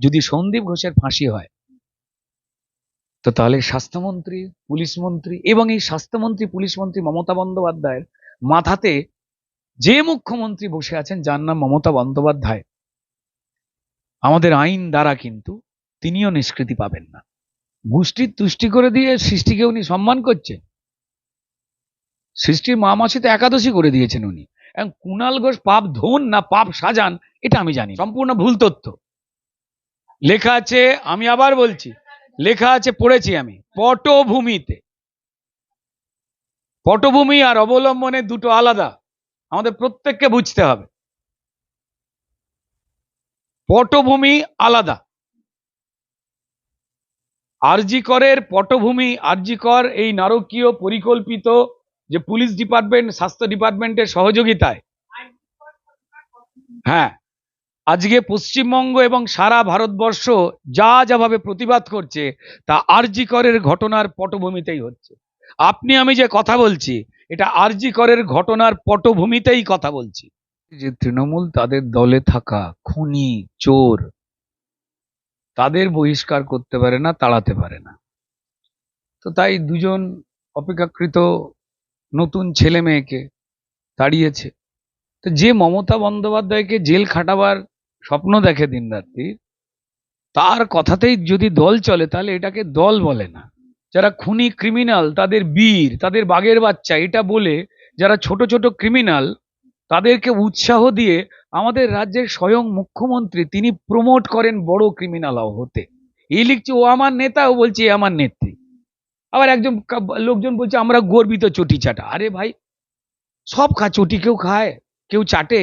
যদি সন্দীপ ঘোষের ফাঁসি হয়, তো তাহলে স্বাস্থ্যমন্ত্রী, পুলিশ মন্ত্রী এবং এই স্বাস্থ্যমন্ত্রী, পুলিশ মন্ত্রী মমতা বন্দ্যোপাধ্যায়ের মাথাতে যে মুখ্যমন্ত্রী বসে আছেন, যার নাম মমতা বন্দ্যোপাধ্যায়, আমাদের আইন দ্বারা কিন্তু তিনিও নিষ্কৃতি পাবেন না। গোষ্ঠীর তুষ্টি করে দিয়ে সৃষ্টিকে উনি সম্মান করছে সৃষ্টির মা মাসি তো একাদশী করে দিয়েছেন উনি। এবং কুণাল ঘোষ পাপ ধন না পাপ সাজান, এটা আমি জানি সম্পূর্ণ ভুল তথ্য। লেখা আছে, আমি আবার বলছি, লেখা আছে পড়েছি আমি, পটভূমিতে। পটভূমি আর অবলম্বনে দুটো আলাদা, আমাদের প্রত্যেককে বুঝতে হবে। পটভূমি আলাদা। আরজিকরের পটভূমি আরজিকর এই নারকীয় পরিকল্পিত যে পুলিশ ডিপার্টমেন্ট, স্বাস্থ্য ডিপার্টমেন্টের সহযোগিতায়। হ্যাঁ। আজকে পশ্চিমবঙ্গ এবং সারা ভারতবর্ষ যা যাভাবে প্রতিবাদ করছে, তা আরজি করের ঘটনার পটভূমিতেই হচ্ছে। আপনি আমি যে কথা বলছি, এটা আরজি করের ঘটনার পটভূমিতেই কথা বলছি। যে তৃণমূল তাদের দলে থাকা খুনি, চোর, তাদের বহিষ্কার করতে পারে না, তাড়াতে পারে না। তো তাই দুজন অপেক্ষাকৃত নতুন ছেলে মেয়েকে তাড়িয়েছে। তো যে মমতা বন্দ্যোপাধ্যায়কে জেল খাটাবার স্বপ্ন দেখে দিন রাত্রি তার কথাতেই যদি দল চলে, তাহলে এটাকে দল বলে না। যারা খুনি ক্রিমিনাল তাদের বীর, তাদের বাঘের বাচ্চা, এটা বলে যারা ছোট ছোট ক্রিমিনাল তাদেরকে উৎসাহ দিয়ে আমাদের রাজ্যের স্বয়ং মুখ্যমন্ত্রী তিনি প্রমোট করেন বড় ক্রিমিনাল হতে। এই লিখছে, ও আমার নেতা ও বলছে, এ আমার নেত্রী। আবার একজন লোকজন বলছে, আমরা গর্বিত চটি চাটা। আরে ভাই, সব খা, চটি কেউ খায়, কেউ চাটে।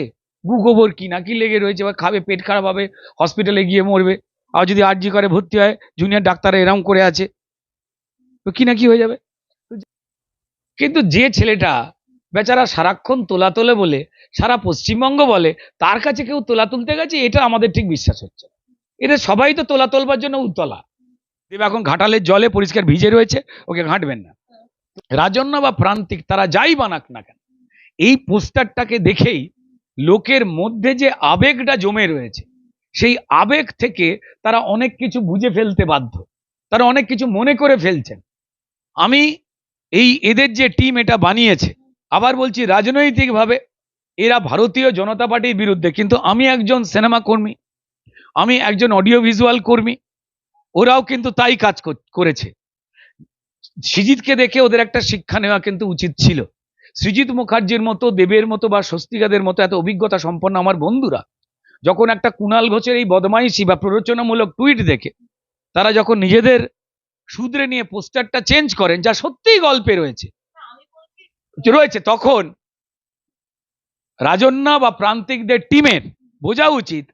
গোবর কি? না কি লেগে রয়েছে বা খাবে, পেট খারাপ হবে হসপিটালে গিয়ে মরবে, আর যদি আরজি করে ভর্তি হয় জুনিয়র ডাক্তার এরম করে আছে, তো কি না কি হয়ে যাবে? কিন্তু যে ছেলেটা বেচারা সারাক্ষণ তোলা তোলে বলে, সারা পশ্চিমবঙ্গ বলে, তার কাছে কেউ তোলা তুলতে গেছে, এটা আমাদের ঠিক বিশ্বাস হচ্ছে। এদের সবাই তো তোলা তোলবার জন্য উতলা। দেব, এখন ঘাটালের জলে পরিষ্কার ভিজে রয়েছে, ওকে ঘাঁটবেন না। রাজন্য বা প্রান্তিক, তারা যাই বানাক না কেন, এই পোস্টারটাকে দেখেই লোকের মধ্যে যে আবেগটা জমে রয়েছে, সেই আবেগ থেকে তারা অনেক কিছু বুঝে ফেলতে বাধ্য। তারা অনেক কিছু মনে করে ফেলছেন। আমি এই এদের যে টিম এটা বানিয়েছে, আবার বলছি রাজনৈতিকভাবে এরা ভারতীয় জনতা পার্টির বিরুদ্ধে, কিন্তু আমি একজন সিনেমা কর্মী, আমি একজন অডিও ভিজুয়াল কর্মী, ওরাও কিন্তু তাই কাজ করেছে। সৃজিতকে দেখে ওদের একটা শিক্ষা নেওয়া কিন্তু উচিত ছিল। সৃজিত মুখার্জির মতো, দেবের মতো বা স্বস্তিকাদের মতো এত অভিজ্ঞতা সম্পন্ন আমার বন্ধুরা। যখন একটা কুণাল ঘোষের এই বদমাইশি বা প্ররোচনামূলক টুইট দেখে, তারা যখন নিজেদের সুদরে নিয়ে পোস্টারটা চেঞ্জ করেন, যা সত্যিই গল্পে রয়েছে। রয়েছে তখন রাজন্যা বা প্রান্তিকদের টিমের, বোঝা উচিত,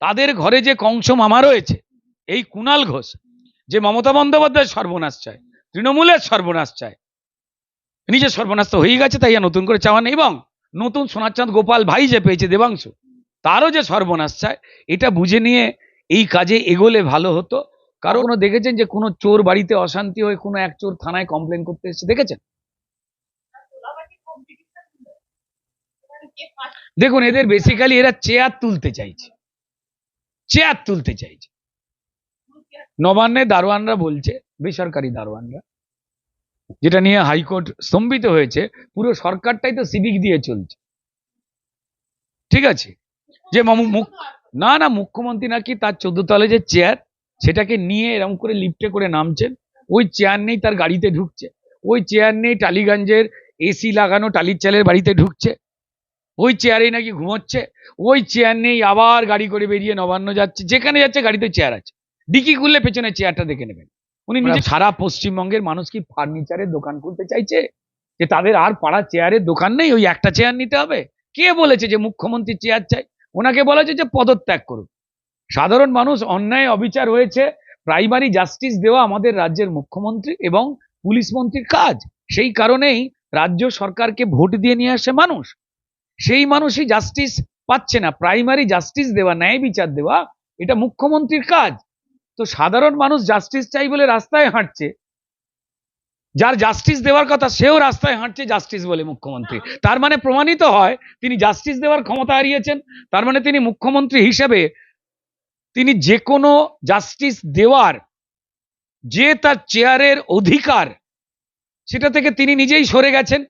তাদের ঘরে যে কংস মামা রয়েছে, এই কুণাল ঘোষ, যে মমতা বন্দ্যোপাধ্যায় সর্বনাশ চায়, তৃণমূলের সর্বনাশ চায় নিজের সর্বনাশ হয়ে গেছে, তাই নতুন করে চাওয়া নেই। এবং নতুন সোনারচাঁদ গোপাল ভাই যে পেয়েছে দেবাংশু, তারও যে সর্বনাশ চায়, এটা বুঝে নিয়ে এই কাজে এগোলে ভালো হতো। কারণ কোনো দেখেছেন যে কোনো চোর বাড়িতে অশান্তি হয়ে কোনো এক চোর থানায় কমপ্লেন করতে এসেছে? দেখেছেন? দেখুন, এদের বেসিক্যালি এরা চেয়ার তুলতে চাইছে। চেয়ার তুলতে চাইছে। নবান্নে দারোয়ানরা বলছে, বেসরকারি দারোয়ানরা যেটা নিয়ে হাইকোর্ট স্তম্ভিত হয়েছে, পুরো সরকারটাই তো সিভিক দিয়ে চলছে। ঠিক আছে? যে মুখ না না, মুখ্যমন্ত্রী নাকি তার চোদ্দ তলে যে চেয়ার সেটাকে নিয়ে এরকম করে লিফটে করে নামছেন। ওই চেয়ার নেই তার গাড়িতে ঢুকছে। ওই চেয়ার নেই টালিগঞ্জের এসি লাগানো টালির চালের বাড়িতে ঢুকছে। ওই চেয়ারেই নাকি ঘুমোচ্ছে। ওই চেয়ার নেই আবার গাড়ি করে বেরিয়ে নবান্ন যাচ্ছে। যেখানে যাচ্ছে গাড়িতে চেয়ার আছে। ডিকি খুললে পেছনে চেয়ারটা দেখে নেবেন। উনি নিজে সারা পশ্চিমবঙ্গের মানুষ কি ফার্নিচারের দোকান খুলতে চাইছে? যে তাদের আর পাড়া চেয়ারের দোকান নেই ওই একটা চেয়ার নিতে হবে? কে বলেছে যে মুখ্যমন্ত্রী চেয়ার চাই? ওনাকে বলা হয়েছে যে পদত্যাগ করুন। সাধারণ মানুষ অন্যায় অবিচার হয়েছে প্রাইমারি জাস্টিস দেওয়া আমাদের রাজ্যের মুখ্যমন্ত্রী এবং পুলিশ মন্ত্রীর কাজ। সেই কারণেই রাজ্য সরকারকে ভোট দিয়ে নিয়ে আসে মানুষ। সেই মানুষই জাস্টিস পাচ্ছে না। প্রাইমারি জাস্টিস দেওয়া ন্যায় বিচার দেওয়া এটা মুখ্যমন্ত্রীর কাজ। তো সাধারণ মানুষ জাস্টিস চাই বলে রাস্তায় হাঁটছে। যার জাস্টিস দেওয়ার কথা সেও রাস্তায় হাঁটছে জাস্টিস বলে মুখ্যমন্ত্রী। তার মানে প্রমাণিত হয়, তিনি জাস্টিস দেওয়ার ক্ষমতা হারিয়েছেন। তার মানে তিনি মুখ্যমন্ত্রী হিসেবে তিনি যে কোনো জাস্টিস দেওয়ার যে তার চেয়ারের অধিকার, সেটা থেকে তিনি নিজেই সরে গেছেন।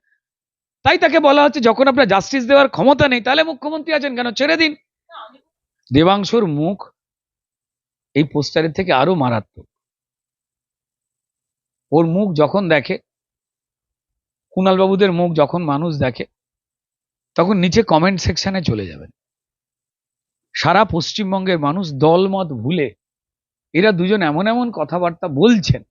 তাই তাকে বলা হচ্ছে, যখন আপনার জাস্টিস দেওয়ার ক্ষমতা নেই, তাহলে মুখ্যমন্ত্রী আছেন কেন? ছেড়ে দিন। দেবাংশুর মুখ এই পোস্টারের থেকে আরও মারাত্মক। ওর মুখ যখন দেখে কুণাল বাবুদের মুখ যখন মানুষ দেখে, তখন নিচে কমেন্ট সেকশনে চলে যাবেন। সারা পশ্চিমবঙ্গের মানুষ দলমত ভুলে এরা দুজন এমন এমন কথাবার্তা বলছেন।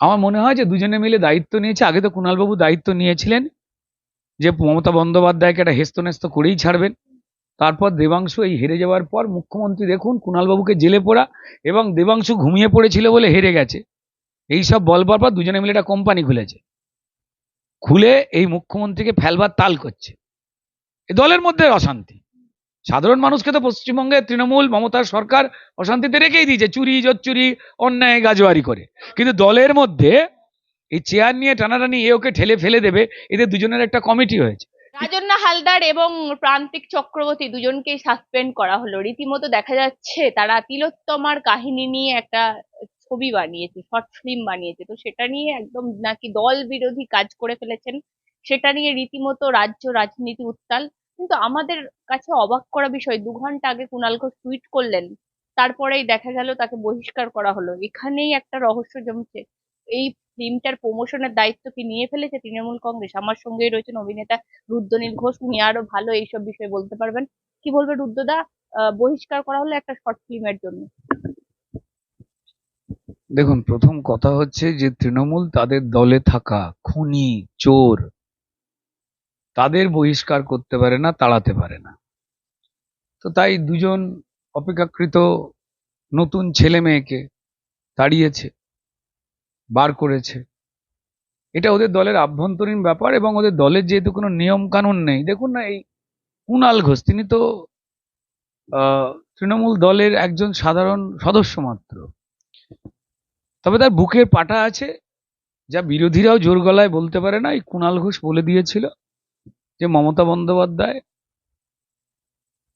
আমার মনে হয় যে দুজনে মিলে দায়িত্ব নিয়েছে। আগে তো কুণালবাবু দায়িত্ব নিয়েছিলেন যে মমতা বন্দ্যোপাধ্যায়কে একটা হেস্তনেস্ত করেই ছাড়বেন। তারপর দেবাংশু এই হেরে যাওয়ার পর মুখ্যমন্ত্রী দেখুন কুণালবাবুকে জেলে পড়া এবং দেবাংশু ঘুমিয়ে পড়েছিল বলে হেরে গেছে। এই সব বলবার পর দুজনে মিলে একটা কোম্পানি খুলেছে। খুলে এই মুখ্যমন্ত্রীকে ফেলবার তাল করছে। এ দলের মধ্যে অশান্তি। সাধারণ মানুষকে তো পশ্চিমবঙ্গে তৃণমূল, মমতার সরকার অশান্তিতে রেখেই দিয়েছে, চুরি, জচ্চুরি, অন্যায়, গাজোয়ারি করে। কিন্তু দলের মধ্যে এই চেয়ার নিয়ে টানাটানি এ ওকে ঠেলে ফেলে দেবে, এদের দুজনের একটা কমিটি হয়েছে। রাজন্না হালদার এবং প্রান্তিক চক্রবর্তী দুজনকেই সাসপেন্ড করা হলো। রীতিমতো দেখা যাচ্ছে তারা তিলোত্তমার কাহিনী নিয়ে একটা ছবি বানিয়েছে শর্ট ফিল্ম বানিয়েছে। তো সেটা নিয়ে একদম নাকি দল বিরোধী কাজ করে ফেলেছেন। সেটা নিয়ে রীতিমতো রাজ্য রাজনীতি উত্তাল। কিন্তু আমাদের কাছে অবাক করা বিষয়, দু ঘণ্টা আগে কুণাল ঘোষ টুইট করলেন, তারপরেই দেখা গেল তাকে বহিষ্কার করা হলো। এখানেই একটা রহস্য জমছে। এই ফিল্মটার প্রমোশনের দায়িত্ব কি নিয়ে ফেলেছে তৃণমূল কংগ্রেস। আমার সঙ্গেই রয়েছেন অভিনেতা রুদ্রনীল ঘোষ, উনি আরও ভালো এইসব বিষয়ে বলতে পারবেন। কি বলবে রুদ্রদা? বহিষ্কার করা হলো একটা শর্ট ফিল্মের জন্য। দেখুন, প্রথম কথা হচ্ছে যে তৃণমূল তাদের দলে থাকা, খুনি, চোর, তাদের বহিষ্কার করতে পারে না, তাড়াতে পারে না। তো তাই দুজন অপেক্ষাকৃত নতুন ছেলে মেয়েকে তাড়িয়েছে। বার করেছে। এটা ওদের দলের আভ্যন্তরীণ ব্যাপার এবং ওদের দলের যেহেতু কোনো নিয়ম কানুন নেই, দেখুন না এই কুণাল ঘোষ, তিনি তো তৃণমূল দলের একজন সাধারণ সদস্য মাত্র। তবে তার বুকের পাটা আছে, যা বিরোধীরাও জোর গলায় বলতে পারে না, এই কুণাল ঘোষ বলে দিয়েছিল যে মমতা বন্দ্যোপাধ্যায়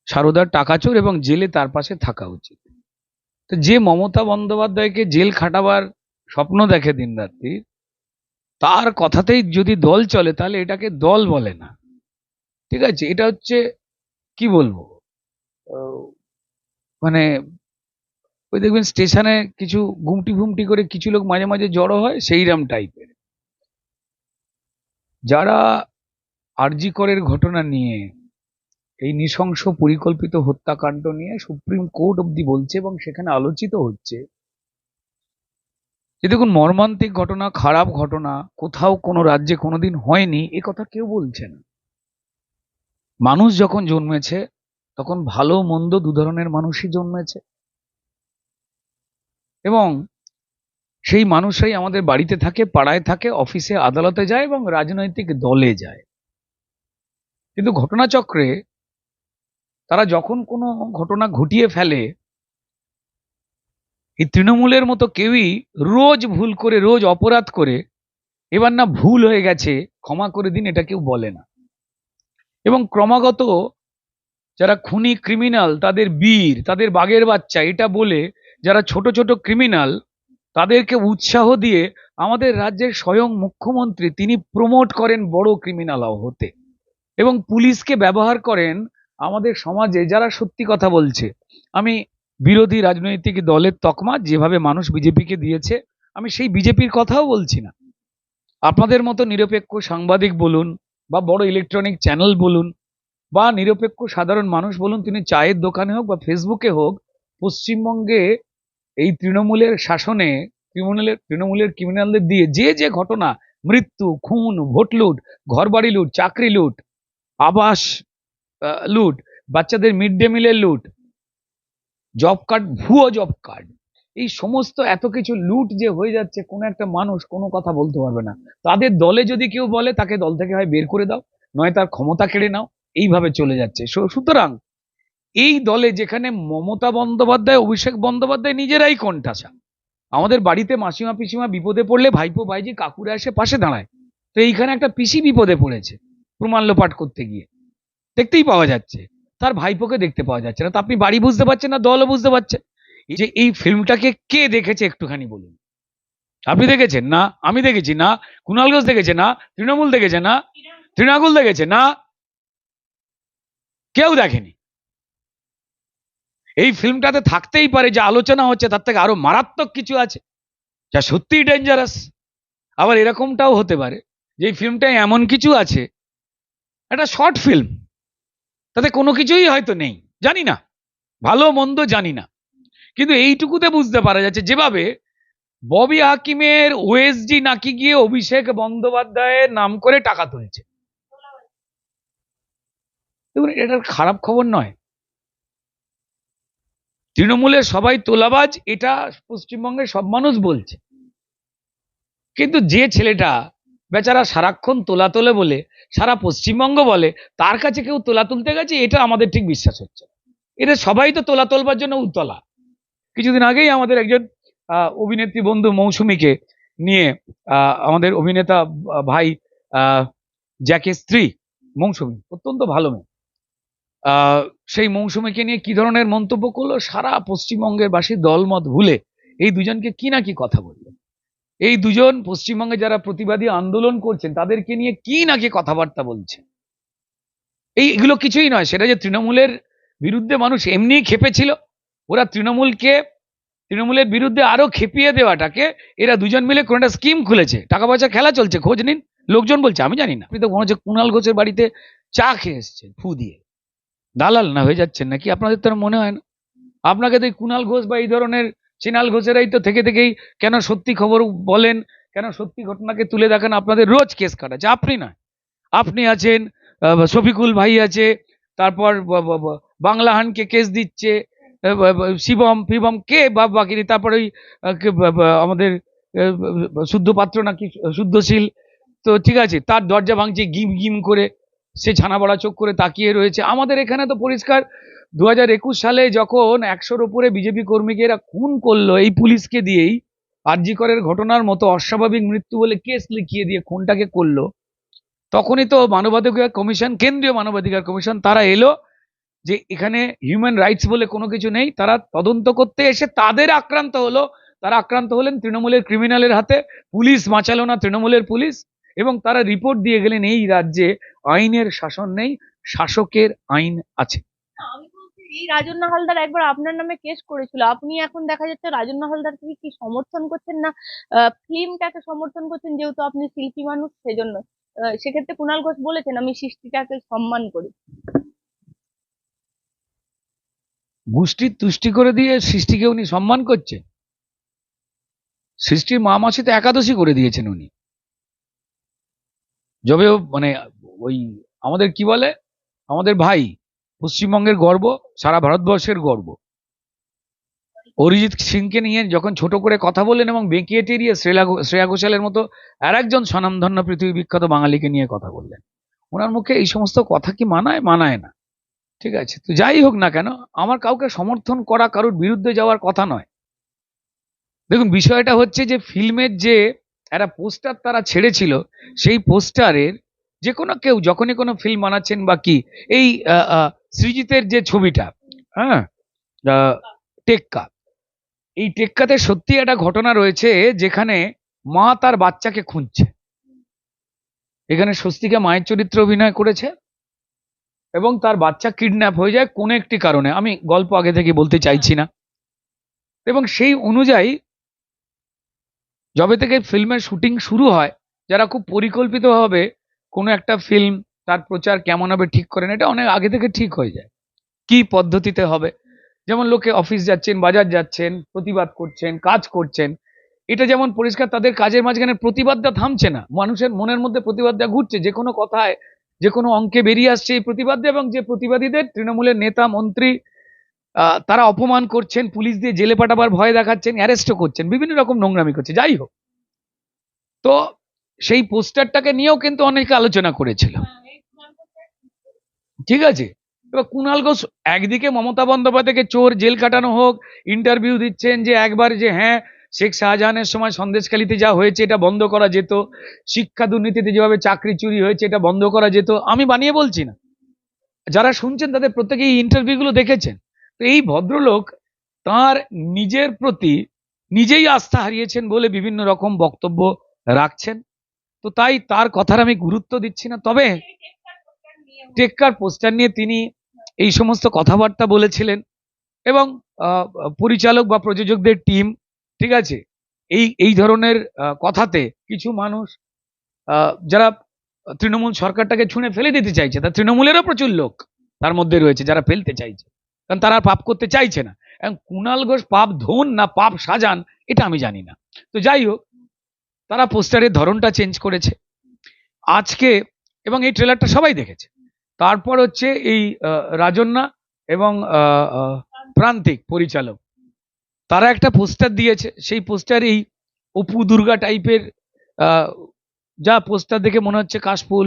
সারদার টাকাচোর এবং জেলে তার পাশে থাকা উচিত। তো যে মমতা বন্দ্যোপাধ্যায়কে জেল খাটাবার স্বপ্ন দেখে দিন রাত্রি তার কথাতেই যদি দল চলে, তাহলে এটাকে দল বলে না। ঠিক আছে? এটা হচ্ছে, কি বলব? মানে ওই দেখবেন স্টেশনে কিছু গুমটি ঘুমটি করে কিছু লোক মাঝে মাঝে জড়ো হয়, সেইরাম টাইপের। যারা আরজি করের ঘটনা নিয়ে, এই নৃশংস পরিকল্পিত হত্যাকাণ্ড নিয়ে সুপ্রিম কোর্ট অব্দি বলছে এবং সেখানে আলোচিত হচ্ছে যে দেখুন মর্মান্তিক ঘটনা, খারাপ ঘটনা, কোথাও কোনো রাজ্যে কোনোদিন হয়নি, এ কথা কেউ বলছে না। মানুষ যখন জন্মেছে, তখন ভালো মন্দ দু ধরনের মানুষই জন্মেছে। এবং সেই মানুষরাই আমাদের বাড়িতে থাকে, পাড়ায় থাকে, অফিসে, আদালতে যায় এবং রাজনৈতিক দলে যায়। কিন্তু ঘটনাচক্রে তারা যখন কোনো ঘটনা ঘটিয়ে ফেলে এই তৃণমূলের মতো কেউই রোজ ভুল করে, রোজ অপরাধ করে, এবার না ভুল হয়ে গেছে, ক্ষমা করে দিন এটা কেউ বলে না। এবং ক্রমাগত যারা খুনি ক্রিমিনাল, তাদের বীর, তাদের বাঘের বাচ্চা, এটা বলে যারা ছোট ছোট ক্রিমিনাল, তাদেরকে উৎসাহ দিয়ে আমাদের রাজ্যের স্বয়ং মুখ্যমন্ত্রী তিনি প্রমোট করেন বড় ক্রিমিনাল হতে। এবং পুলিশকে ব্যবহার করেন আমাদের সমাজে, যারা সত্যি কথা বলছে। আমি বিরোধী রাজনৈতিক দলের তকমা যেভাবে মানুষ বিজেপিকে দিয়েছে, আমি সেই বিজেপির কথাও বলছি না। আপনাদের মতো নিরপেক্ষ সাংবাদিক বলুন বা বড় ইলেকট্রনিক চ্যানেল বলুন বা নিরপেক্ষ সাধারণ মানুষ বলুন, তিনি চায়ের দোকানে হোক বা ফেসবুকে হোক, পশ্চিমবঙ্গে এই তৃণমূলের শাসনে, তৃণমূলের তৃণমূলের ক্রিমিনালদের দিয়ে যে যে ঘটনা, মৃত্যু, খুন ভোট লুট ঘরবাড়ি লুট, চাকরি লুট, আবাস লুট, বাচ্চাদের মিড ডে মিলের লুট জব কার্ড ভুয়ো জব কার্ড এই সমস্ত এত কিছু লুট যে হয়ে যাচ্ছে, কোনো একটা মানুষ কোনো কথা বলতে পারবে না। তাদের দলে যদি কেউ বলে, তাকে দল থেকে হয় বের করে দাও, নয় তার ক্ষমতা কেড়ে নাও, এইভাবে চলে যাচ্ছে। সুতরাং এই দলে যেখানে মমতা বন্দ্যোপাধ্যায়, অভিষেক বন্দ্যোপাধ্যায় নিজেরাই কণ্ঠাসা। আমাদের বাড়িতে মাসিমা, পিসিমা বিপদে পড়লে ভাইপো, ভাইজি কাকুরা এসে পাশে দাঁড়ায়। তো এইখানে একটা পিসি বিপদে পড়েছে প্রমাণ পাঠ করতে গিয়ে। দেখতেই পাওয়া যাচ্ছে। তার ভাইপোকে দেখতে পাওয়া যাচ্ছে না। তো আপনি বাড়ি বুঝতে পারছেন না, দলও বুঝতে পারছেন। যে এই ফিল্মটাকে কে দেখেছে একটুখানি বলুন। আপনি দেখেছেন না? আমি দেখেছি না? কুণাল ঘোষ দেখেছে না? তৃণমূল দেখেছে না? তৃণাকুল দেখেছে না? কেউ দেখেনি। এই ফিল্মটাতে থাকতেই পারে, যে আলোচনা হচ্ছে তার থেকে আরও মারাত্মক কিছু আছে, যা সত্যিই ডেঞ্জারাস আবার এরকমটাও হতে পারে যে এই ফিল্মটায় এমন কিছু আছে, একটা শর্ট ফিল্ম তাতে কোনো কিছুই হয়তো নেই। জানি না। ভালো মন্দ জানি না। কিন্তু এইটুকুতে বুঝতে পারা যাচ্ছে, যেভাবে ববি হাকিমের ওএসডি নাকি গিয়ে অভিষেক বন্দ্যোপাধ্যায়ের নাম করে টাকা তুলছে। দেখুন, এটা খারাপ খবর নয়। তৃণমূলের সবাই তোলাবাজ, এটা পশ্চিমবঙ্গের সব মানুষ বলছে। কিন্তু যে ছেলেটা বেচারা সারাক্ষণ তোলা তোলে বলে সারা পশ্চিমবঙ্গ বলে, তার কাছে কেউ তোলা তুলতে গেছে, এটা আমাদের ঠিক বিশ্বাস হচ্ছে। এটা সবাই তো তোলা তোলবার জন্য উতলা কিছুদিন আগেই আমাদের একজন অভিনেত্রী বন্ধু মৌসুমীকে নিয়ে আমাদের অভিনেতা ভাই জ্যাকের স্ত্রী, মৌসুমী, অত্যন্ত ভালো মেয়ে। সেই মৌসুমীকে নিয়ে কি ধরনের মন্তব্য করল? সারা পশ্চিমবঙ্গের বাসী দলমত ভুলে এই দুজনকে কি না কি কথা বলল এই দুজন পশ্চিমবঙ্গে যারা প্রতিবাদী আন্দোলন করছেন, তাদেরকে নিয়ে কি নাকি কথাবার্তা বলছে? এই এগুলো কিছুই নয়। সেটা যে তৃণমূলের বিরুদ্ধে মানুষ এমনিই খেপেছিল, ওরা তৃণমূলকে, তৃণমূলের বিরুদ্ধে আরও খেপিয়ে দেওয়াটাকে এরা দুজন মিলে কোন একটা স্কিম খুলেছে। টাকা পয়সা খেলা চলছে, খোঁজ নিন, লোকজন বলছে, আমি জানি না। আপনি তো মনে হচ্ছে কুণাল ঘোষের বাড়িতে চা খেয়ে এসছেন, ফু দিয়ে। দালাল না হয়ে যাচ্ছেন নাকি? আপনাদের তো মনে হয় না। আপনাকে তো এই কুণাল ঘোষ বা এই ধরনের চিনাল ঘোষেরাই তো থেকে থেকেই কেন সত্যি খবর বলেন, কেন সত্যি ঘটনাকে তুলে দেখেন? আপনাদের রোজ কেস কাটাচ্ছে আপনি না আপনি আছেন শফিকুল ভাই আছে, তারপর বাংলাহানকে কেস দিচ্ছে শিবম, ফিবম, কে বাপ বাকিরি তারপর ওই আমাদের শুদ্ধ পাত্র নাকি শুদ্ধশীল? তো ঠিক আছে, তার দরজা ভাঙছে গিম গিম করে, সে ছানা বড়া চোখ করে তাকিয়ে রয়েছে। আমাদের এখানে তো পরিষ্কার দু সালে যখন একশোর উপরে বিজেপি কর্মীকে এরা খুন করল এই পুলিশকে দিয়েই আরজিকরের ঘটনার মতো অস্বাভাবিক মৃত্যু বলে কেস লিখিয়ে দিয়ে খুনটাকে করল, তখনই তো মানবাধিকার কমিশন, কেন্দ্রীয় মানবাধিকার কমিশন, তারা এলো যে এখানে হিউম্যান রাইটস বলে কোনো কিছু নেই, তারা তদন্ত করতে এসে তাদের আক্রান্ত হলো, তারা আক্রান্ত হলেন তৃণমূলের ক্রিমিনালের হাতে, পুলিশ বাঁচালো না তৃণমূলের পুলিশ, এবং তারা রিপোর্ট দিয়ে গেলেন এই রাজ্যে আইনের শাসন নেই, শাসকের আইন আছে। এই রাজন্য হালদার একবার আপনার নামে কেস করেছিল। আপনি এখন দেখা যাচ্ছে রাজন্য হালদারকে কি সমর্থন করছেন না? ফিল্মটাকে সমর্থন করছেন যেহেতু আপনি শিল্পী মানুষ, সেজন্য। সেক্ষেত্রে কুণাল ঘোষ বলেছেন, আমি সৃষ্টিটাকে সম্মান করি। গোষ্ঠীর তুষ্টি করে দিয়ে সৃষ্টিকে উনি সম্মান করছে সৃষ্টির মা মাসি তো একাদশী করে দিয়েছেন উনি। যবে মানে ওই আমাদের কি বলে? আমাদের ভাই পশ্চিমবঙ্গের গর্ব সারা ভারতবর্ষের গর্ব। অরিজিৎ সিংকে নিয়ে যখন ছোট করে কথা বললেন এবং বেঁকিয়ে টেরিয়ে শ্রেয়া শ্রেয়া ঘোষালের মতো আর একজন স্বনামধন্য পৃথিবী বিখ্যাত বাঙালিকে নিয়ে কথা বললেন। ওনার মুখে এই সমস্ত কথা কি মানায়? মানায় না। ঠিক আছে তো যাই হোক না কেন আমার কাউকে সমর্থন করা কারোর বিরুদ্ধে যাওয়ার কথা নয়। দেখুন বিষয়টা হচ্ছে যে ফিল্মের যে একটা পোস্টার তারা ছেড়েছিল সেই পোস্টারের যে কোনো কেউ যখনই কোনো ফিল্ম বানাচ্ছেন বা কি এই আহ, সৃজিতের যে ছবিটা হ্যাঁ? টেক্কা। এই টেক্কাতে সত্যি একটা ঘটনা রয়েছে যেখানে মা তার বাচ্চাকে খুঁজছে। এখানে স্বস্তিকা মায়ের চরিত্র অভিনয় করেছে এবং তার বাচ্চা কিডন্যাপ হয়ে যায় কোনো একটি কারণে। আমি গল্প আগে থেকে বলতে চাইছি না। এবং সেই অনুযায়ী যবে থেকে ফিল্মের শুটিং শুরু হয়, যারা খুব পরিকল্পিতভাবে কোনো একটা ফিল্ম তার প্রচার কেমন হবে ঠিক করেন, এটা অনেক আগে থেকে ঠিক হয়ে যায়। কি পদ্ধতিতে হবে? যেমন লোকে অফিস যাচ্ছেন, বাজার যাচ্ছেন, প্রতিবাদ করছেন, কাজ করছেন, এটা যেমন পরিষ্কার তাদের কাজের মাঝখানে প্রতিবাদটা থামছে না। মানুষের মনের মধ্যে প্রতিবাদটা ঘুরছে। যে কোনো কথায়, যে কোনো অঙ্কে বেরিয়ে আসছে এই প্রতিবাদ এবং যে প্রতিবাদীদের, তৃণমূলের নেতা, মন্ত্রী তারা অপমান করছেন, পুলিশ দিয়ে জেলে পাঠাবার ভয় দেখাচ্ছেন, অ্যারেস্টও করছেন, বিভিন্ন রকম নোংরামি করছে, যাই হোক। তো সেই পোস্টারটাকে নিয়েও কিন্তু অনেকে আলোচনা করেছিল। ঠিক আছে? এবার কুণাল ঘোষ একদিকে মমতা বন্দ্যোপাধ্যায়কে চোর জেল কাটানো হোক ইন্টারভিউ দিচ্ছেন যে একবার যে হ্যাঁ শেখ শাহজাহানের সময় সন্দেশখালিতে যা হয়েছে এটা বন্ধ করা যেত, শিক্ষা দুর্নীতিতে যেভাবে চাকরি চুরি হয়েছে এটা বন্ধ করা যেত, আমি বানিয়ে বলছি না। যারা শুনছেন তাদের প্রত্যেকে এই ইন্টারভিউগুলো দেখেছেন। তো এই ভদ্রলোক তার নিজের প্রতি নিজেই আস্থা হারিয়েছেন বলে বিভিন্ন রকম বক্তব্য রাখছেন। তো তাই তার কথার আমি গুরুত্ব দিচ্ছি না। তবে টেক্কার পোস্টার নিয়ে তিনি এই সমস্ত কথাবার্তা বলেছিলেন এবং পরিচালক বা প্রযোজকদের টিম, ঠিক আছে? এই এই ধরনের কথাতে কিছু মানুষ যারা তৃণমূল সরকারটাকে ছুঁড়ে ফেলে দিতে চাইছে, তা তৃণমূলেরও প্রচুর লোক তার মধ্যে রয়েছে যারা ফেলতে চাইছে। কারণ তারা পাপ করতে চাইছে না। এবং কুণাল ঘোষ পাপ ধন না পাপ সাজান, এটা আমি জানি না। তো যাই হোক, তারা পোস্টারের ধরনটা চেঞ্জ করেছে। আজকে এবং এই ট্রেলারটা সবাই দেখেছে। তারপর হচ্ছে এই রাজন্যা এবং প্রান্তিক পরিচালক। তারা একটা পোস্টার দিয়েছে। সেই পোস্টার এই অপু দুর্গা টাইপের যা পোস্টার দেখে মনে হচ্ছে কাশফুল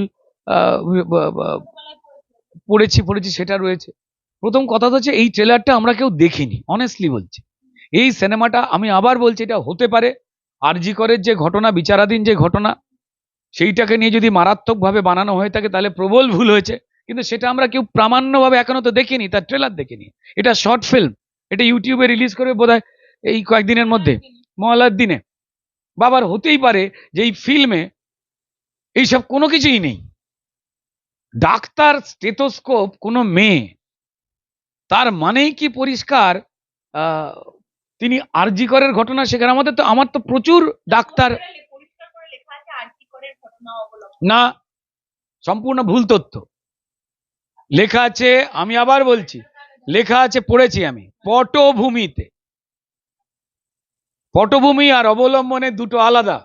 পড়েছি পড়েছি, সেটা রয়েছে। প্রথম কথা তো হচ্ছে এই ট্রেলারটা আমরা কেউ দেখিনি অনেস্টলি বলছি। এই সিনেমাটা আমি আবার বলছি, এটা হতে পারে আরজি করের যে ঘটনা, বিচারাধীন যে ঘটনা, সেইটাকে নিয়ে যদি মারাত্মকভাবে বানানো হয়ে থাকে, তাহলে প্রবল ভুল হয়েছে। কিন্তু সেটা আমরা কেউ প্রামাণ্যভাবে এখনও তো দেখিনি তার ট্রেলার দেখিনি। এটা শর্ট ফিল্ম এটা ইউটিউবে রিলিজ করবে বোধহয় এই কয়েকদিনের মধ্যে মহলার দিনে। বাবার হতেই পারে যে এই ফিল্মে এইসব কোনো কিছুই নেই। ডাক্তার স্টেথোস্কোপ কোনো মেয়ে তার মানেই কি পরিষ্কার? আহ, তিনি আরজি করের ঘটনা সেখানে আমাদের তো আমার তো প্রচুর ডাক্তার না সম্পূর্ণ ভুল তথ্য। লেখা আছে, আমি আবার বলছি, লেখা আছে পড়েছি আমি, পটভূমিতে। পটভূমি আর অবলম্বনে দুটো আলাদা,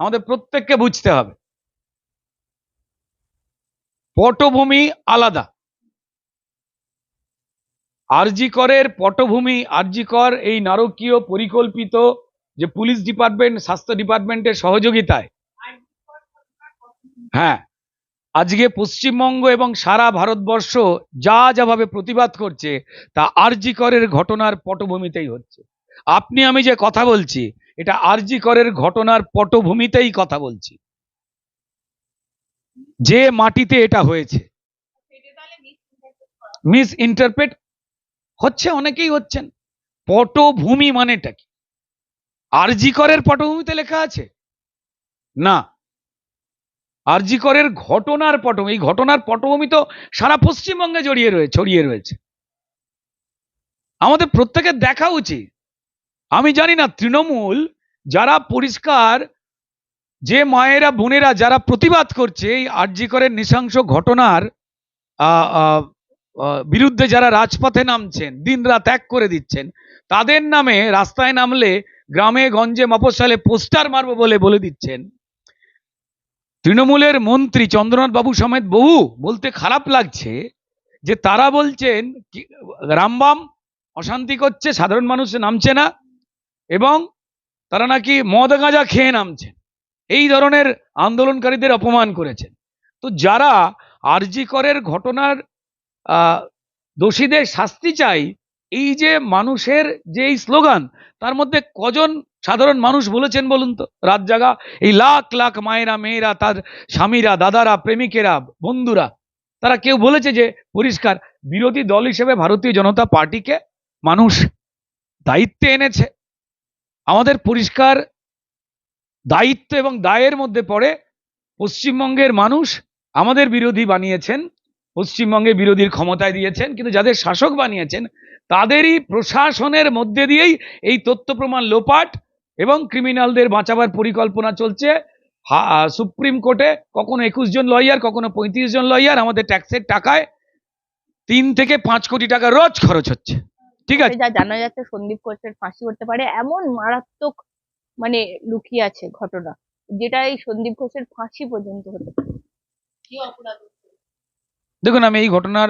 আমাদের প্রত্যেককে বুঝতে হবে। পটভূমি আলাদা। আরজি করের পটভূমি আরজি কর এই নারকীয় পরিকল্পিত যে পুলিশ ডিপার্টমেন্ট, স্বাস্থ্য ডিপার্টমেন্টের সহযোগিতায়। হ্যাঁ আজকে পশ্চিমবঙ্গ এবং সারা ভারতবর্ষ যা যাভাবে প্রতিবাদ করছে, তা আরজি করের ঘটনার পটভূমিতেই হচ্ছে। আপনি, আমি যে কথা বলছি, এটা আরজি করের ঘটনার পটভূমিতেই কথা বলছি। যে মাটিতে এটা হয়েছে মিস ইন্টারপ্রেট হচ্ছে, অনেকেই হচ্ছেন। পটভূমি মানেটা কি? আরজি করের পটভূমিতে লেখা আছে? না। আরজি করের ঘটনার পটভূমি, এই ঘটনার পটভূমি তো সারা পশ্চিমবঙ্গে জড়িয়ে রয়েছে ছড়িয়ে রয়েছে। আমাদের প্রত্যেকের দেখা উচিত। আমি জানি না, তৃণমূল যারা পরিষ্কার, যে মায়েরা, বোনেরা যারা প্রতিবাদ করছে এই আরজি করের নৃশংস ঘটনার বিরুদ্ধে যারা রাজপথে নামছেন, দিনরাত এক করে দিচ্ছেন, তাদের নামে রাস্তায় নামলে গ্রামে, গঞ্জে, মফস্বলে পোস্টার মারবো বলে বলে দিচ্ছেন। তৃণমূলের মন্ত্রী চন্দ্রনাথ বাবু সমেত বহু বলতে খারাপ লাগছে যে তারা বলছেন রামবাম অশান্তি করছে, সাধারণ মানুষ নামছে না এবং তারা নাকি মদ গাঁজা খেয়ে নামছেন এই ধরনের আন্দোলনকারীদের অপমান করেছেন তো যারা আরজি করের ঘটনার দোষীদের শাস্তি চাই এই যে মানুষের যে এই স্লোগান, তার মধ্যে কজন সাধারণ মানুষ বলেছেন বলুন তো, রাত জাগা, এই লাখ লাখ মায়েরা, মেয়েরা, তার স্বামীরা, দাদারা, প্রেমিকেরা, বন্ধুরা, তারা কেউ বলেছে যে পরিষ্কার, বিরোধী দল হিসেবে ভারতীয় জনতা পার্টিকে মানুষ দায়িত্বে এনেছে। আমাদের পরিষ্কার দায়িত্ব এবং দায়ের মধ্যে পড়ে পশ্চিমবঙ্গের মানুষ আমাদের বিরোধী বানিয়েছেন, পশ্চিমবঙ্গে বিরোধীর ক্ষমতায় দিয়েছেন, কিন্তু যাদের শাসক বানিয়েছেন, তাদেরই প্রশাসনের মধ্যে দিয়েই এই তথ্য প্রমাণ লোপাট এবং ক্রিমিনালদের বাঁচাবার পরিকল্পনা চলছে। হা- সুপ্রিম কোর্টে কখনো একুশ জন লয়ার কখনো পঁয়ত্রিশ জন লয়ার আমাদের ট্যাক্সের টাকায় তিন থেকে পাঁচ কোটি টাকা রোজ খরচ হচ্ছে। ঠিক আছে? যা জানা যাচ্ছে সন্দীপ ঘোষের ফাঁসি হতে পারে এমন মারাত্মক মানে লুকিয়ে আছে ঘটনা যেটা এই সন্দীপ ঘোষের ফাঁসি পর্যন্ত হতে পারে। দেখুন আমি এই ঘটনার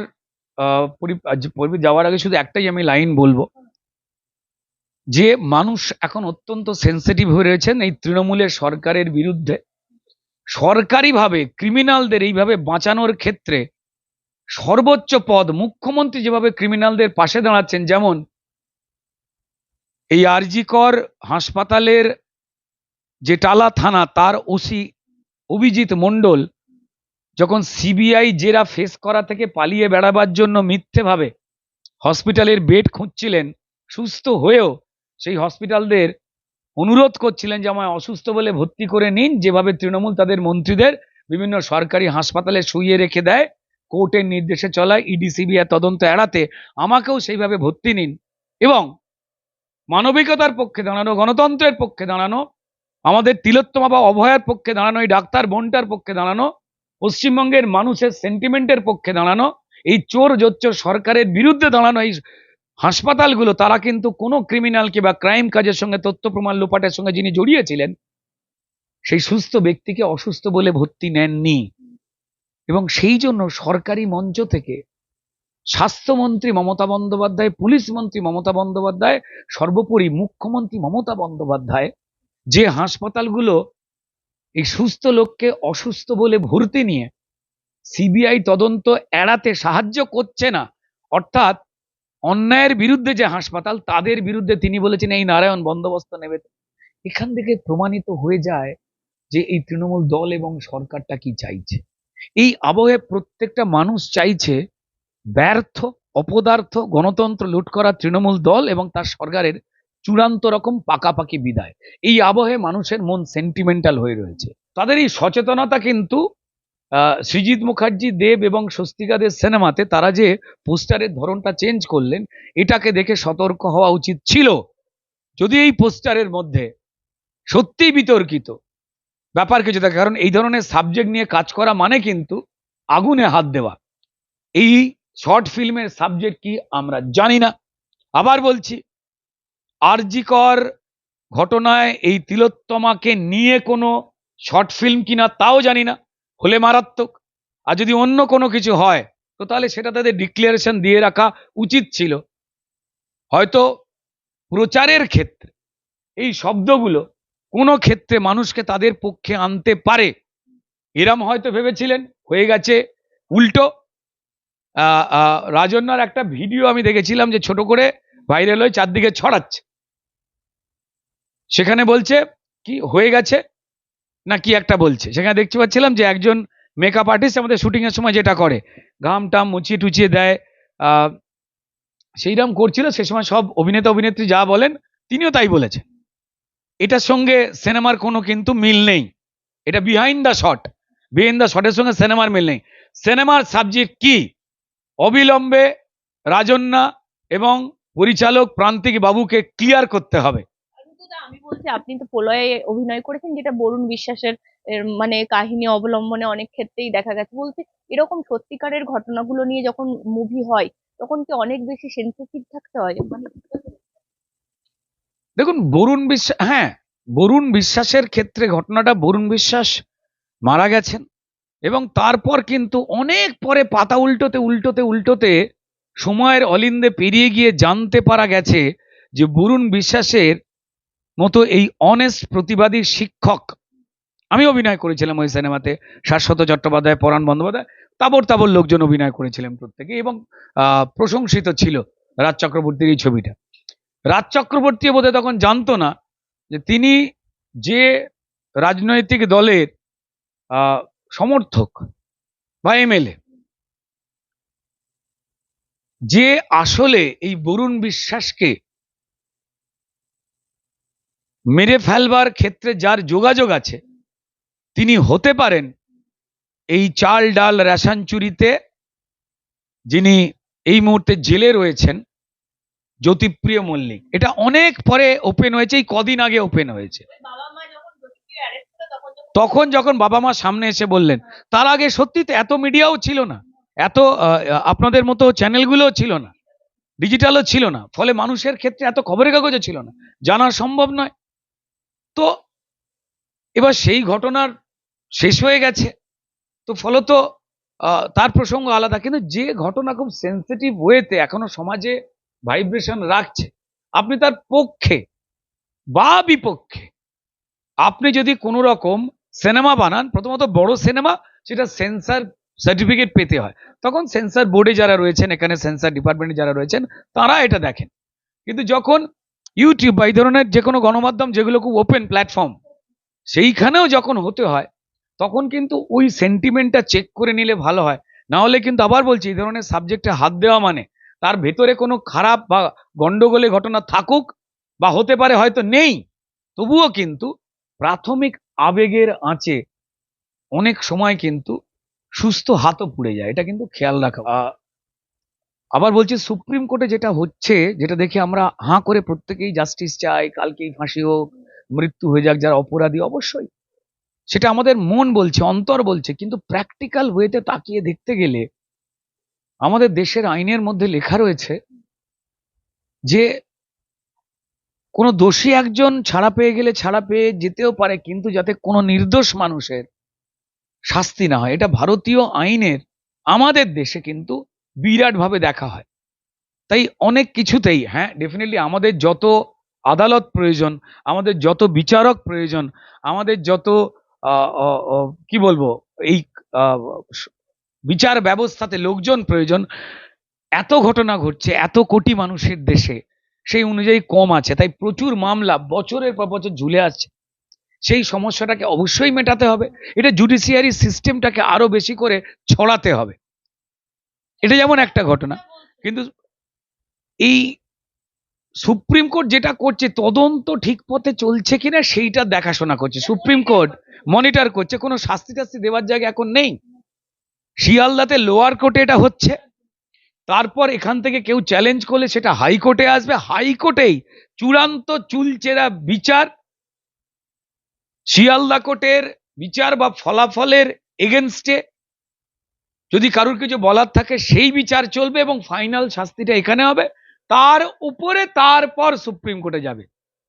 যাওয়ার আগে শুধু একটাই আমি লাইন বলব। যে মানুষ এখন অত্যন্ত সেন্সিটিভ হয়ে রয়েছেন এই তৃণমূলের সরকারের বিরুদ্ধে, সরকারিভাবে ক্রিমিনালদের এইভাবে বাঁচানোর ক্ষেত্রে সর্বোচ্চ পদ মুখ্যমন্ত্রী যেভাবে ক্রিমিনালদের পাশে দাঁড়াচ্ছেন, যেমন এই আরজিকর হাসপাতালের যে টালা থানা, তার ওসি অভিজিৎ মণ্ডল যখন সিবিআই জেরা ফেস করা থেকে পালিয়ে বেড়াবার জন্য মিথ্যেভাবে হসপিটালের বেড খুঁজছিলেন, সুস্থ হয়েও সেই হসপিটালদের অনুরোধ করছিলেন যে আমায় অসুস্থ বলে ভর্তি করে নিন। যেভাবে তৃণমূল তাদের মন্ত্রীদের বিভিন্ন সরকারি হাসপাতালে শুইয়ে রেখে দেয়, কোর্টের নির্দেশে চলায়, ইডি, সিবিআই তদন্ত এড়াতে আমাকেও সেইভাবে ভর্তি নিন। এবং মানবিকতার পক্ষে দাঁড়ানো, গণতন্ত্রের পক্ষে দাঁড়ানো, আমাদের তিলোত্তমা বা অভয়ার পক্ষে দাঁড়ানো, এই ডাক্তার বোনটার পক্ষে দাঁড়ানো, পশ্চিমবঙ্গের মানুষের সেন্টিমেন্টের পক্ষে দাঁড়ানো, এই চোর জোচ্চোর সরকারের বিরুদ্ধে দাঁড়ানো, এই হাসপাতালগুলো, তারা কিন্তু কোনো ক্রিমিনালকে বা ক্রাইম কাজের সঙ্গে, তথ্য প্রমাণ লোপাটের সঙ্গে যিনি জড়িয়েছিলেন, সেই সুস্থ ব্যক্তিকে অসুস্থ বলে ভর্তি নেননি। এবং সেই জন্য সরকারি মঞ্চ থেকে স্বাস্থ্যমন্ত্রী মমতা বন্দ্যোপাধ্যায়, পুলিশ মন্ত্রী মমতা বন্দ্যোপাধ্যায়, সর্বোপরি মুখ্যমন্ত্রী মমতা বন্দ্যোপাধ্যায় যে হাসপাতালগুলো এই সুস্থ লোককে অসুস্থ বলে ভর্তি নিয়ে সিবিআই তদন্ত এড়াতে সাহায্য করছে না, অর্থাৎ অন্যায়ের বিরুদ্ধে যে হাসপাতাল, তাদের বিরুদ্ধে তিনি বলেছেন, এই নারায়ণ বন্দোবস্ত নেবে। এখান থেকে প্রমাণিত হয়ে যায় যে এই তৃণমূল দল এবং সরকারটা কি চাইছে। এই আবহে প্রত্যেকটা মানুষ চাইছে ব্যর্থ, অপদার্থ গণতন্ত্র লুট করা তৃণমূল দল এবং তার সরকারের চূড়ান্ত রকম পাকাপাকি বিদায়। এই আবহে মানুষের মন সেন্টিমেন্টাল হয়ে রয়েছে। তাদের এই সচেতনতা কিন্তু সৃজিত মুখার্জি, দেব এবং স্বস্তিকাদের সিনেমাতে তারা যে পোস্টারের ধরনটা চেঞ্জ করলেন, এটাকে দেখে সতর্ক হওয়া উচিত ছিল। যদি এই পোস্টারের মধ্যে সত্যিই বিতর্কিত ব্যাপার কিছু থাকে, কারণ এই ধরনের সাবজেক্ট নিয়ে কাজ করা মানে কিন্তু আগুনে হাত দেওয়া। এই শর্ট ফিল্মের সাবজেক্ট কি আমরা জানি না। আবার বলছি, আরজিকর ঘটনায় এই তিলোত্তমাকে নিয়ে কোনো শর্ট ফিল্ম কিনা তাও জানি না। হলে মারাত্মক। আর যদি অন্য কোনো কিছু হয়, তো তাহলে সেটা তাদের ডিক্লারেশন দিয়ে রাখা উচিত ছিল। হয়তো প্রচারের ক্ষেত্রে এই শব্দগুলো কোনো ক্ষেত্রে মানুষকে তাদের পক্ষে আনতে পারে। এরম হয়তো ভেবেছিলেন, হয়ে গেছে উল্টো। রাজন্যার একটা ভিডিও আমি দেখেছিলাম যে ছোট করে ভাইরাল হয়ে চারদিকে ছড়াচ্ছে। সেখানে বলছে কি, হয়ে গেছে? না কি একটা বলছে? সেখানে দেখতে পাচ্ছিলাম যে একজন মেকআপ আর্টিস্ট আমাদের শুটিং এর সময় যেটা করে, ঘাম টাম মুছিয়ে টুচিয়ে দেয় সেইরকম করছিল, সে সময় সব অভিনেতা অভিনেত্রী যা বলেন, তিনিও তাই বলেছেন। এটার সঙ্গে সিনেমার কোনো কিন্তু মিল নেই। এটা behind the shot behind the শটের সঙ্গে সিনেমার মিল নেই। সিনেমার সাবজেক্ট কি? অবিলম্বে রাজন্যা এবং পরিচালক প্রান্তিক বাবুকে ক্লিয়ার করতে হবে। আমি বলছি, আপনি তো প্রলয়ে অভিনয় করেছেন, যেটা বরুণ বিশ্বাসের মানে কাহিনী অবলম্বনে অনেক ক্ষেত্রেই দেখা গেছে। বলতে এরকম সত্যিকারের ঘটনাগুলো নিয়ে যখন মুভি হয়, তখন কি অনেক বেশি সেন্সিটিভ থাকতে হয়? মানে দেখুন, বরুণ বিশ্বাস হ্যাঁ বরুণ বিশ্বাসের ক্ষেত্রে ঘটনাটা, বরুণ বিশ্বাস মারা গেছেন এবং তারপর কিন্তু অনেক পরে পাতা উল্টোতে উল্টোতে উল্টোতে সময়ের অলিন্দে পেরিয়ে গিয়ে জানতে পারা গেছে যে বরুণ বিশ্বাসের মতো এই অনেস্ট প্রতিবাদী শিক্ষক। আমি অভিনয় করেছিলাম ওই সিনেমাতে। শাশ্বত চট্টোপাধ্যায়, পরাণ বন্দ্যোপাধ্যায়, তাবর তাবর লোকজন অভিনয় করেছিলেন প্রত্যেকে এবং প্রশংসিত ছিল রাজ চক্রবর্তীর এই ছবিটা। রাজ চক্রবর্তী বোধহয় তখন জানতো না যে তিনি যে রাজনৈতিক দলের সমর্থক বা এমএলএ যে আসলে এই বরুণ বিশ্বাসকে মেরে ফেলবার ক্ষেত্রে যার যোগাযোগ আছে, তিনি হতে পারেন এই চাল ডাল রেশন চুরিতে যিনি এই মুহূর্তে জেলে রয়েছেন, জ্যোতিপ্রিয় মল্লিক। এটা অনেক পরে ওপেন হয়েছে, এই কদিন আগে ওপেন হয়েছে। তখন যখন বাবা মা সামনে এসে বললেন, তার আগে সত্যি তো এত মিডিয়াও ছিল না, এত আপনাদের মতো চ্যানেলগুলোও ছিল না, ডিজিটালও ছিল না, ফলে মানুষের ক্ষেত্রে এত খবরের কাগজও ছিল না, জানা সম্ভব নয়। তো এবার সেই ঘটনার শেষ হয়ে গেছে। তো ফলত তার প্রসঙ্গ আলাদা। কিন্তু যে ঘটনা খুব সেন্সিটিভ ওয়েতে এখনও সমাজে ভাইব্রেশন রাখছে, আপনি তার পক্ষে বা বিপক্ষে আপনি যদি কোনো রকম সিনেমা বানান, প্রথমত বড় সিনেমা সেটা সেন্সার সার্টিফিকেট পেতে হয়। তখন সেন্সার বোর্ডে যারা রয়েছেন, এখানে সেন্সার ডিপার্টমেন্টে যারা রয়েছেন, তারা এটা দেখেন। কিন্তু যখন ইউটিউব বা এই ধরনের যে কোনো গণমাধ্যম যেগুলো খুব ওপেন প্ল্যাটফর্ম সেইখানেও যখন হতে হয়, তখন কিন্তু ওই সেন্টিমেন্টটা চেক করে নিলে ভালো হয়। না হলে কিন্তু আবার বলছি, এই ধরনের সাবজেক্টে হাত দেওয়া মানে তার ভেতরে কোনো খারাপ বা গন্ডগোলে ঘটনা থাকুক বা হতে পারে হয়তো নেই, তবুও কিন্তু প্রাথমিক আবেগের আঁচে অনেক সময় কিন্তু সুস্থ হাতও পুড়ে যায়। এটা কিন্তু খেয়াল রাখা আবার বলছি সুপ্রিম কোর্টে যেটা হচ্ছে, যেটা দেখে আমরা হাঁ করে প্রত্যেকেই জাস্টিস চাই, কালকেই ফাঁসি হোক, মৃত্যু হয়ে যাক, যারা অপরাধী অবশ্যই। সেটা আমাদের মন বলছে, অন্তর বলছে, কিন্তু প্র্যাকটিক্যাল ওয়েতে তাকিয়ে দেখতে গেলে আমাদের দেশের আইনের মধ্যে লেখা রয়েছে যে কোনো দোষী একজন ছাড়া পেয়ে গেলে ছাড়া পেয়ে যেতেও পারে, কিন্তু যাতে কোনো নির্দোষ মানুষের শাস্তি না হয়। এটা ভারতীয় আইনের, আমাদের দেশে কিন্তু বিরাটভাবে দেখা হয়। তাই অনেক কিছুতেই হ্যাঁ ডেফিনেটলি আমাদের যত আদালত প্রয়োজন, আমাদের যত বিচারক প্রয়োজন, আমাদের যত কি বলব, এই বিচার ব্যবস্থাতে লোকজন প্রয়োজন, এত ঘটনা ঘটছে, এত কোটি মানুষের দেশে, সেই অনুযায়ী কম আছে। তাই প্রচুর মামলা বছরের পর বছর ঝুলে আছে সেই সমস্যাটাকে অবশ্যই মেটাতে হবে। এটা জুডিশিয়ারি সিস্টেমটাকে আরও বেশি করে ছড়াতে হবে। এটা যেমন একটা ঘটনা, কিন্তু এই সুপ্রিম কোর্ট যেটা করছে, তদন্ত ঠিক পথে চলছে কিনা সেইটা দেখাশোনা করছে। সুপ্রিম কোর্ট মনিটর করছে, কোনো শাস্তি টাস্তি দেওয়ার জায়গা এখন নেই। শিয়ালদাতে লোয়ার কোর্টে এটা হচ্ছে। তারপর এখান থেকে কেউ চ্যালেঞ্জ করলে সেটা হাইকোর্টে আসবে। হাইকোর্টেই চূড়ান্ত চুলচেরা বিচার শিয়ালদা কোর্টের বিচার বা ফলাফলের এগেনস্টে যদি কারুর কিছু বলার থাকে, সেই বিচার চলবে এবং ফাইনাল শাস্তিটা এখানে হবে। তার উপরে, তারপর সুপ্রিম কোর্টে যাবে।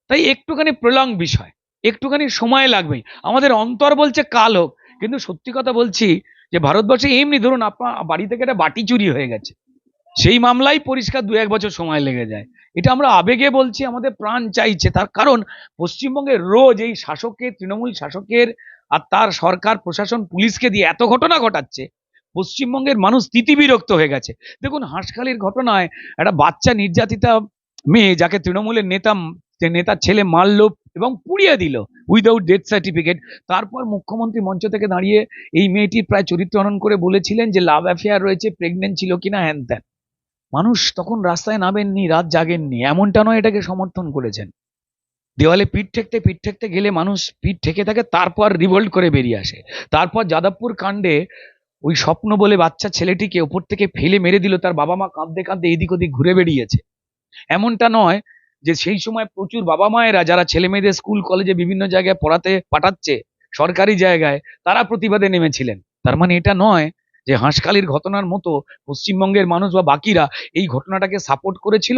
তাই একটুখানি প্রলং বিষয়। একটুখানি সময় লাগবেই। আমাদের অন্তর বলছে কাল হোক। কিন্তু সত্যি কথা বলছি যে, ভারতবর্ষে এমনি ধরুন আপনার বাড়ি থেকে একটা বাটি চুরি হয়ে গেছে। সেই মামলাই পরিষ্কার দু এক বছর সময় লেগে যায়। এটা আমরা আবেগে বলছি, আমাদের প্রাণ চাইছে। তার কারণ, পশ্চিমবঙ্গে রোজ এই শাসকের, তৃণমূল শাসকের আর তার সরকার, প্রশাসন, পুলিশকে দিয়ে এত ঘটনা ঘটাচ্ছে। পশ্চিমবঙ্গের মানুষ তিতিবিরক্ত হয়ে গেছে। দেখুন, হাঁসখালির ঘটনায় একটা বাচ্চা নির্যাতিতা মেয়ে যাকে তৃণমূলের নেতা, নেতার ছেলে মারল এবং পুড়িয়ে দিল উইদাউট ডেথ সার্টিফিকেট তারপর মুখ্যমন্ত্রী মঞ্চ থেকে দাঁড়িয়ে এই মেয়েটির প্রায় চরিত্র হনন করে বলেছিলেন যে লাভ অ্যাফেয়ার রয়েছে প্রেগনেন্ট ছিল কিনা? হ্যান ত্যান। মানুষ তখন রাস্তায় নামেননি, রাত জাগেননি, এমনটা নয় এটাকে সমর্থন করেছেন। দেওয়ালে পিঠ ঠেকতে পিঠ ঠেকতে গেলে মানুষ পিঠ ঠেকে থাকে, তারপর রিভোল্ট করে বেরিয়ে আসে। তারপর যাদবপুর কাণ্ডে ওই স্বপ্ন বলে বাচ্চা ছেলেটিকে ওপর থেকে ফেলে মেরে দিল, তার বাবা মা কাঁদতে কাঁদতে এদিক ওদিক ঘুরে বেরিয়েছে এমনটা নয় যে সেই সময় প্রচুর বাবা মায়েরা যারা ছেলে মেয়েদের স্কুল, কলেজে বিভিন্ন জায়গায় পড়াতে, পাঠাচ্ছে, সরকারি জায়গায়, তারা প্রতিবাদে নেমেছিলেন। তার মানে এটা নয় যে হাঁসখালির ঘটনার মতো পশ্চিমবঙ্গের মানুষ বা বাকিরা এই ঘটনাটাকে সাপোর্ট করেছিল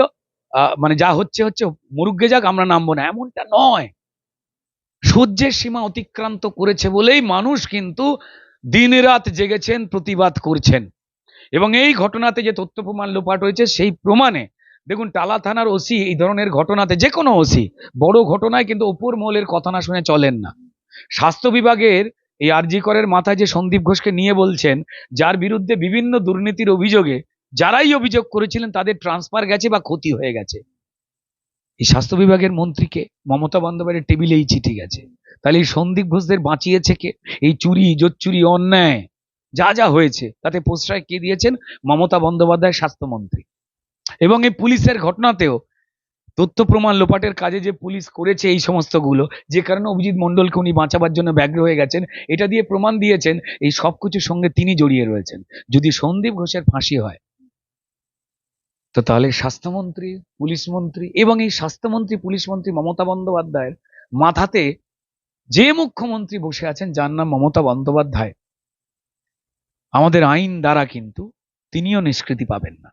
মানে যা হচ্ছে হচ্ছে মুরুগ্গে যাক, আমরা নামবো না। এমনটা নয়। সহ্যের সীমা অতিক্রান্ত করেছে বলেই মানুষ কিন্তু দিনরাত জেগেছেন, প্রতিবাদ করছেন। এবং এই ঘটনাতে যে তথ্য প্রমাণ লোপাট হয়েছে, সেই প্রমাণে দেখুন, টালা থানার ওসি এই ধরনের ঘটনাতে যে কোনো ওসি, বড় ঘটনায় কিন্তু অপুর মহলের কথা না শুনে চলেন না। স্বাস্থ্য বিভাগের এই আরজি করের মাথায় যে সন্দীপ ঘোষকে নিয়ে বলছেন, যার বিরুদ্ধে বিভিন্ন দুর্নীতির অভিযোগে যারাই অভিযোগ করেছিলেন, তাদের ট্রান্সফার গেছে বা ক্ষতি হয়ে গেছে। এই স্বাস্থ্য বিভাগের মন্ত্রীকে মমতা বন্দ্যোপাধ্যায়ের টেবিলে এই চিঠি গেছে। তাহলে এই সন্দীপ ঘোষদের বাঁচিয়েছে কে? এই চুরি জোচ্চুরি অন্যায়, যা যা হয়েছে, তাতে প্রশ্রয় কে দিয়েছেন? মমতা বন্দ্যোপাধ্যায় স্বাস্থ্যমন্ত্রী। এবং এই পুলিশের ঘটনাতেও তথ্য প্রমাণ লোপাটের কাজে যে পুলিশ করেছে এই সমস্তগুলো যে কারণে অভিজিৎ মন্ডলকে উনি বাঁচাবার জন্য ব্যগ্র হয়ে গেছেন, এটা দিয়ে প্রমাণ দিয়েছেন, এই সব কিছুর সঙ্গে তিনি জড়িয়ে রয়েছেন। যদি সন্দীপ ঘোষের ফাঁসি হয় তো তাহলে স্বাস্থ্যমন্ত্রী, পুলিশ মন্ত্রী এবং এই স্বাস্থ্যমন্ত্রী, পুলিশ মন্ত্রী মমতা বন্দ্যোপাধ্যায়ের মাথাতে যে মুখ্যমন্ত্রী বসে আছেন, যার নাম মমতা বন্দ্যোপাধ্যায়, আমাদের আইন দ্বারা কিন্তু তিনিও নিষ্কৃতি পাবেন না।